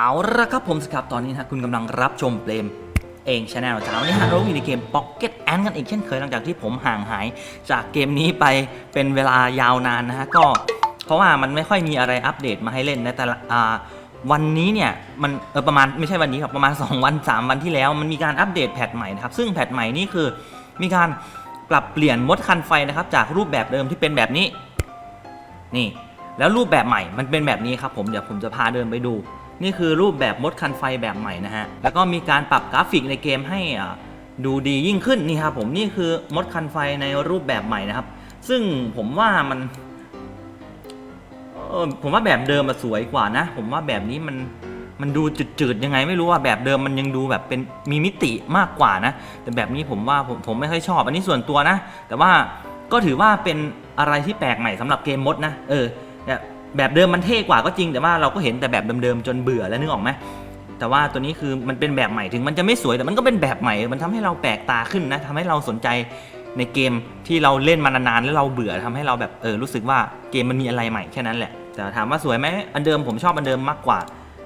เอาละครับผมสครับตอนนี้นะคุณกำลังรับชมเปรมเองชาแนลจาวันนี้ฮะเราอยู่ในเกม Pocket Ant กันอีกเช่นเคยหลังจากที่ผมห่างหายจากเกมนี้ไปเป็นเวลายาวนานนะฮะก็เพราะว่ามันไม่ค่อยมีอะไรอัปเดตมาให้เล่นนะแต่ละวันนี้เนี่ยมันเออประมาณไม่ใช่วันนี้ครับประมาณ 2 วัน 3 วันที่แล้ว มันมีการอัปเดตแพทใหม่นะครับซึ่งแพทใหม่นี่คือมีการปรับเปลี่ยนมดคันไฟนะครับจากรูปแบบเดิมที่เป็นแบบนี้นี่ แล้วรูปแบบใหม่มันเป็นแบบนี้ครับผมเดี๋ยวผมจะพาเดินไปดู นี่คือรูปแบบมดคันไฟแบบใหม่นะฮะ แล้วก็มีการปรับกราฟิกในเกมให้อ่าดูดียิ่งขึ้นนี่ครับผมนี่คือมดคันไฟในรูปแบบใหม่นะครับ ซึ่งผมว่ามันผมว่าแบบเดิมมันสวยกว่านะ ผมว่าแบบนี้มันมันดูจืดๆยังไงไม่รู้ว่าแบบเดิมมันยังดูแบบเป็นมีมิติมากกว่านะ แต่แบบนี้ผมว่าผมผมไม่ค่อยชอบ อันนี้ส่วนตัวนะ แต่ว่าก็ถือว่าเป็นอะไรที่แปลกใหม่สำหรับเกมมดนะ เออแบบ แบบเดิมมันเท่กว่าก็จริงแต่ว่าเราก็เห็นแต่แบบเดิมๆจนเบื่อแล้วนึกออกไหมแต่ว่าตัวนี้คือมันเป็นแบบใหม่ถึงมันจะไม่สวยแต่มันก็เป็นแบบใหม่ มันทำให้เราแปลกตาขึ้นนะทำให้เราสนใจในเกมที่เราเล่นมานานๆแล้วเราเบื่อทำให้เราแบบเออรู้สึกว่าเกมมันมีอะไรใหม่แค่นั้นแหละ แต่ถามว่าสวยไหมอันเดิมผมชอบอันเดิมมากกว่า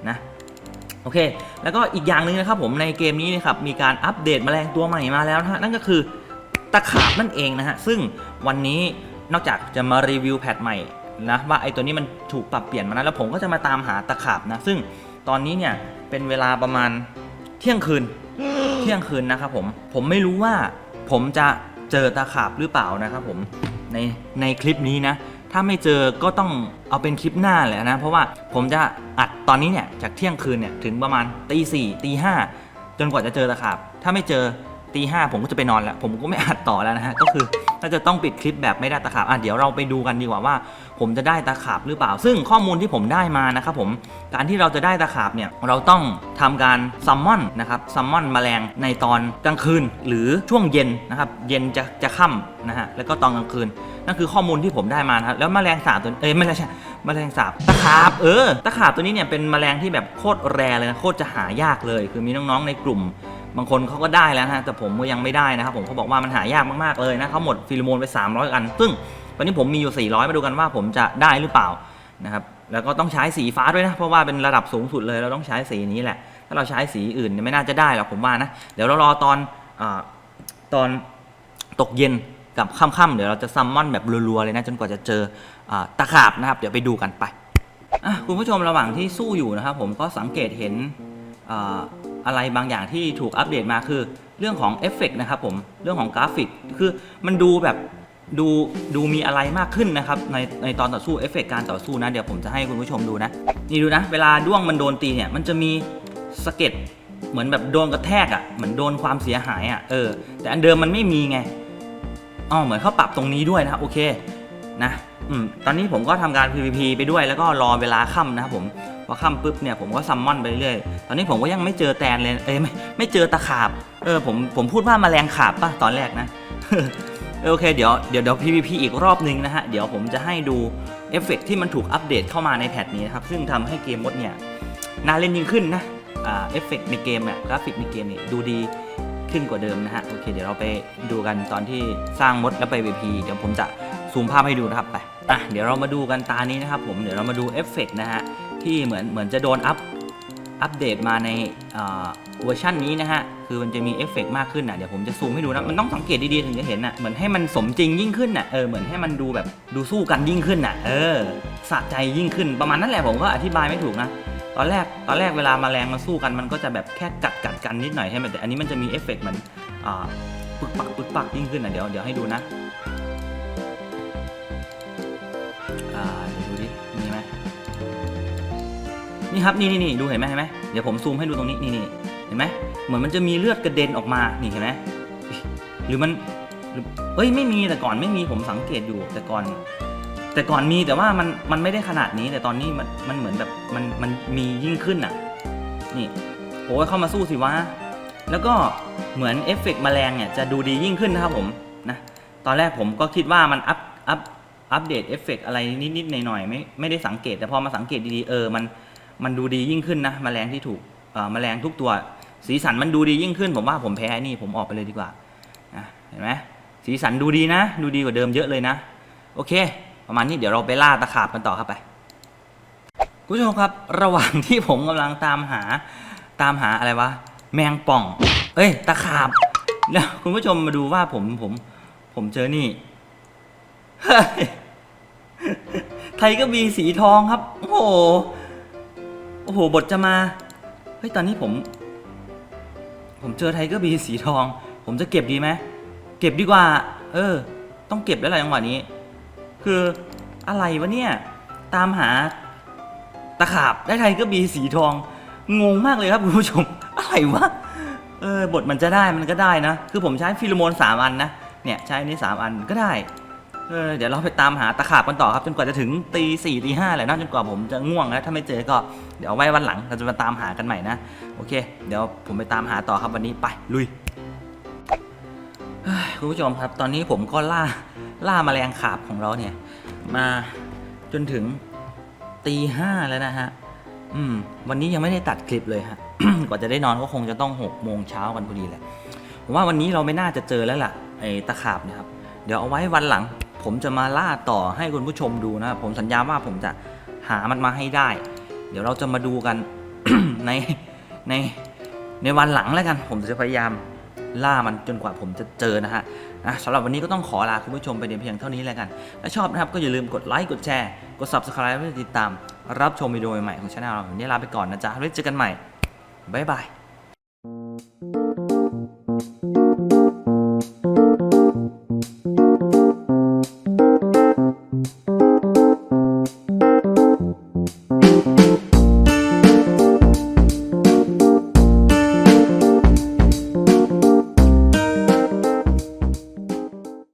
นะโอเค แล้วก็อีกอย่างหนึ่งนะครับผมในเกมนี้นะครับมีการอัปเดตแมลงตัวใหม่มาแล้วนะฮะนั่นก็คือตะขาบนั่นเองนะฮะซึ่งวันนี้นอกจากจะมารีวิวแพทใหม่ นะว่าไอ้ตัวนี้มันถูกปรับเปลี่ยนมานะแล้วผมก็จะมาตามหาตะขาบนะ ซึ่งตอนนี้เนี่ยเป็นเวลาประมาณเที่ยงคืน เที่ยงคืนนะครับผมผมไม่รู้ว่าผมจะเจอตะขาบหรือเปล่านะครับผมในในคลิปนี้นะ ถ้าไม่เจอก็ต้องเอาเป็นคลิปหน้าแหละนะ เพราะว่าผมจะอัดตอนนี้เนี่ยจากเที่ยงคืนเนี่ยถึงประมาณตีสี่ตีห้าจนกว่าจะเจอตะขาบ ถ้าไม่เจอ ตีห้าผมก็จะไปนอนแล้ว ผมก็ไม่อัดต่อแล้วนะฮะ ก็คือถ้าจะต้องปิดคลิปแบบไม่ได้ตะขาบอะเดี๋ยวเราไปดูกันดีกว่าว่า ผมจะได้ตะขาบหรือเปล่า ซึ่งข้อมูลที่ผมได้มานะครับผม การที่เราจะได้ตะขาบเนี่ย เราต้องทำการซัมมอนนะครับ ซัมมอนแมลงในตอนกลางคืนหรือช่วงเย็นนะครับ เย็นจะจะค่ำนะฮะ แล้วก็ตอนกลางคืน นั่นคือข้อมูลที่ผมได้มานะครับแล้วแมลงสาบตัว เอ้ยไม่ใช่แมลงสาบตะขาบ เออ ตะขาบตัวนี้เนี่ยเป็นแมลงที่แบบโคตรแรเลยนะ โคตรจะหายากเลย คือมีน้องๆในกลุ่ม บางคนเขาก็ได้แล้วนะแต่ผมก็ยังไม่ได้นะครับผมเขาบอกว่ามันหายากมากๆเลยนะเขาหมดฟิโลโมนไป 300 อัน ซึ่งตอนนี้ผมมีอยู่ 400 มาดูกันว่าผมจะได้หรือเปล่านะครับแล้วก็ต้องใช้สีฟ้าด้วยนะเพราะว่าเป็นระดับสูงสุดเลยเราต้องใช้สีนี้แหละ ถ้าเราใช้สีอื่นไม่น่าจะได้หรอกผมว่านะเดี๋ยวเรารอตอนอตอนตกเย็นกับค่ำๆเดี๋ยวเราจะซัมมอนแบบรัวๆเลยนะจนกว่าจะเจออาตะขาบนะครับ เดี๋ยวไปดูกันไปคุณผู้ชมระหว่างที่สู้อยู่นะครับผมก็สังเกตเห็น อะไรบางอย่างที่ถูกอัปเดตมาคือ เรื่องของเอฟเฟกต์นะครับผมเรื่องของกราฟิกคือมันดูแบบดูดูมีอะไรมากขึ้นนะครับในในตอนต่อสู้เอฟเฟกต์การต่อสู้นะเดี๋ยวผมจะให้คุณผู้ชมดูนะ นี่ดูนะ เวลาด้วงมันโดนตีเนี่ยมันจะมีสะเก็ดเหมือนแบบโดนกระแทกอะ่ะเหมือนโดนความเสียหายอะ่ะเออแต่อันเดิมมันไม่มีไงอ๋อเหมือนเขาปรับตรงนี้ด้วยนะโอเคนะ อืมตอนนี้ผมก็ทำการ PVP ไปด้วยแล้วก็รอเวลาค่ำนะครับผมพอค่ำปุ๊บเนี่ยผมก็ซัมมอนไปเรื่อยตอนนี้ผมก็ยังไม่เจอแตนเลยเอ้ยไม่ไม่เจอตะขาบเออผมผมพูดว่ามาแมลงขาบป่ะตอนแรกนะโอเคเดี๋ยวเดี๋ยวเดี๋ยว PVP อีกรอบนึงนะฮะเดี๋ยวผมจะให้ดูเอฟเฟกต์ที่มันถูกอัปเดตเข้ามาในแพทนี้นะครับซึ่งทำให้เกมมดเนี่ยน่าเล่นยิ่งขึ้นนะอ่าเอฟเฟกต์ในเกมเนี่ยกราฟิกในเกมเนี่ยดูดีขึ้นกว่าเดิมนะฮะโอเคเดี๋ยวเราไปดูกันตอนที่สร้างมดแล้วไป PVP เดี๋ยวผมจะซูมภาพให้ดูนะครับไป อะเดี๋ยวเรามาดูกันตานี้นะครับผมเดี๋ยวเรามาดูเอฟเฟกต์นะฮะที่เหมือนเหมือนจะโดนอัพอัปเดตมาในอ่าเวอร์ชันนี้นะฮะ คือมันจะมีเอฟเฟกต์มากขึ้นอะเดี๋ยวผมจะซูมให้ดูนะ มันต้องสังเกตดีๆ ถึงจะเห็นอะเหมือนให้มันสมจริงยิ่งขึ้นอะเออ เหมือนให้มันดูแบบดูสู้กันยิ่งขึ้นอะเออ สะใจยิ่งขึ้น ประมาณนั้นแหละผมก็อธิบายไม่ถูกนะ ตอนแรก ตอนแรกเวลามาแรงมาสู้กัน มันก็จะแบบแค่กัดกัดกันนิดหน่อยใช่ไหมแต่อันนี้มันจะมีเอฟเฟกต์เหมือนอปึกปักปึกปักยิ่งขึ้นอะเดี๋ยว เดี๋ยวให้ดูนะ นี่ครับนี่นี่นี่ดูเห็นไหมเห็นไหมเดี๋ยวผมซูมให้ดูตรงนี้นี่นี่เห็นไหมเหมือนมันจะมีเลือดกระเด็นออกมานี่เห็นไหมหรือมันเอ้ยไม่มีแต่ก่อนไม่มีผมสังเกตอยู่แต่ก่อน แต่ก่อนมีแต่ว่ามันมันไม่ได้ขนาดนี้แต่ตอนนี้มันมันเหมือนแบบมันมันมียิ่งขึ้นอะ นี่โอ้ยเข้ามาสู้สิวะแล้วก็เหมือนเอฟเฟกต์แมลงเนี่ยจะดูดียิ่งขึ้นนะครับผมนะตอนแรกผมก็คิดว่ามันอัพอัพอัปเดตเอฟเฟกต์อะไรนิดๆหน่อยๆไม่ไม่ได้สังเกตแต่พอมาสังเกตดีๆเออมัน มันดูดียิ่งขึ้นนะแมลงที่ถูกเอ่อแมลงทุกตัว สีสันมันดูดียิ่งขึ้น ผมว่าผมแพ้นี่ผมออกไปเลยดีกว่าเห็นไหมสีสันดูดีนะ ดูดีกว่าเดิมเยอะเลยนะ โอเค ประมาณนี้เดี๋ยวเราไปล่าตะขาบกันต่อครับไปคุณผู้ชมครับ ระหว่างที่ผมกำลังตามหาตามหาอะไรวะแมงป่อง เอ้ย ตะขาบแล้วคุณผู้ชมมาดูว่าผมผม ผมเจอนี่เฮ้ยไทยก็มีสีทองครับ โอ้โห อ้โห บทจะมา เฮ้ย ตอนนี้ผม ผมเจอไทเกอร์บีสีทอง ผมจะเก็บดีไหม เก็บดีกว่า เออ ต้องเก็บแล้วแหละจังหวะนี้ คืออะไรวะเนี่ย ตามหาตะขาบได้ไทเกอร์บีสีทอง งงมากเลยครับคุณผู้ชม อะไรวะ เออ บทมันจะได้มันก็ได้นะ คือผมใช้ฟิโลโมนสามอันนะ เนี่ย ใช้อันนี้สามอันก็ได้ เออเดี๋ยวเราไปตามหาตะขาบกันต่อครับจนกว่าจะถึงตีสี่ตีห้าแหละนะจนกว่าผมจะง่วงแล้วถ้าไม่เจอก็เดี๋ยวเอาไว้วันหลังเราจะมาตามหากันใหม่นะโอเค เดี๋ยวผมไปตามหาต่อครับวันนี้ไปลุยคุณผู้ชมครับ ตอนนี้ผมก็ล่าล่าแมลงขาบของเราเนี่ย มาจนถึงตีห้าแล้วนะฮะอืม วันนี้ยังไม่ได้ตัดคลิปเลยฮะกว่าจะได้นอนก็คงจะต้องหกโมงเช้ากันพอดีแหละผมว่าวันนี้เราไม่น่าจะเจอแล้วล่ะไอ้ตะขาบนะครับ เดี๋ยวเอาไว้วันหลัง ผมจะมาล่าต่อให้คุณผู้ชมดูนะครับผมสัญญาว่าผมจะหามันมาให้ได้ เดี๋ยวเราจะมาดูกัน ในในในวันหลังแล้วกัน ผมจะพยายามล่ามันจนกว่าผมจะเจอนะฮะนะสำหรับวันนี้ก็ต้องขอลาคุณผู้ชมไปเพียงเท่านี้แล้วกัน ถ้าชอบนะครับก็อย่าลืมกดไลค์กดแชร์กด subscribe เพื่อติดตาม รับชมวิดีโอใหม่ของช่องเราวันนี้ลาไปก่อนนะจ๊ะไว้เจอกันใหม่บ๊ายบาย